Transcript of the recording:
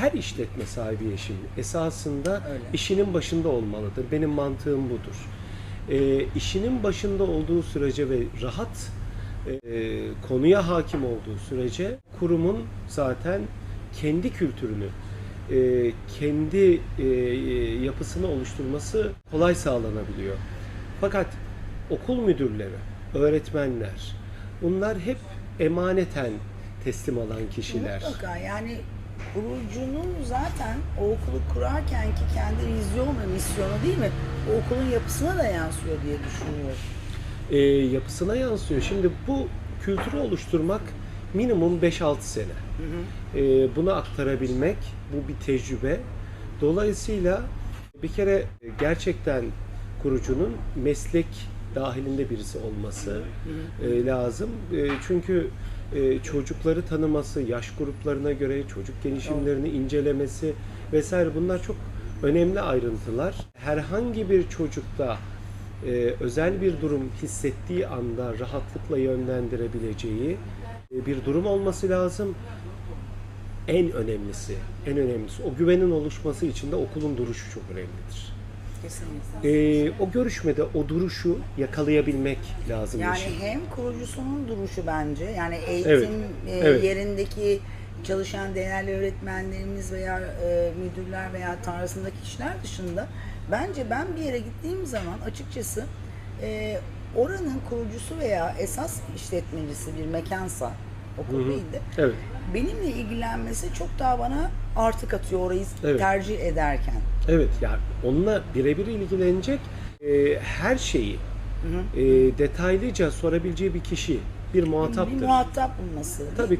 her işletme sahibi eşim esasında Öyle. işinin başında olmalıdır. Benim mantığım budur. E, işinin başında olduğu sürece ve rahat e, konuya hakim olduğu sürece kurumun zaten kendi kültürünü, e, kendi e, yapısını oluşturması kolay sağlanabiliyor. Fakat okul müdürleri, öğretmenler bunlar hep emaneten teslim alan kişiler. Mutlaka yani kurucunun zaten o okulu kurarken ki kendi vizyon ve misyonu değil mi? O okulun yapısına da yansıyor diye düşünüyorum. e, yapısına yansıyor. Şimdi bu kültürü oluşturmak minimum 5-6 sene. E, bunu aktarabilmek bu bir tecrübe. Dolayısıyla bir kere gerçekten kurucunun meslek dahilinde birisi olması e, lazım. E, çünkü e, çocukları tanıması, yaş gruplarına göre çocuk gelişimlerini incelemesi vesaire bunlar çok önemli ayrıntılar. Herhangi bir çocukta e, özel bir durum hissettiği anda rahatlıkla yönlendirebileceği e, bir durum olması lazım. En önemlisi, en önemlisi o güvenin oluşması için de okulun duruşu çok önemlidir. Kesinlikle. E, o görüşmede o duruşu yakalayabilmek lazım. Yani işin. hem kurucusunun duruşu bence yani eğitim Evet, e, evet. yerindeki çalışan değerli öğretmenlerimiz veya e, müdürler veya tarzındaki kişiler dışında bence ben bir yere gittiğim zaman açıkçası e, oranın kurucusu veya esas işletmecisi bir mekansa okul Hı hı. değil de Evet. benimle ilgilenmesi çok daha bana artık atıyor orayı Evet. tercih ederken. Evet yani onunla birebir ilgilenecek e, her şeyi e, detaylıca sorabileceği bir kişi, bir muhataptır. Bir muhatap bulması. Tabii?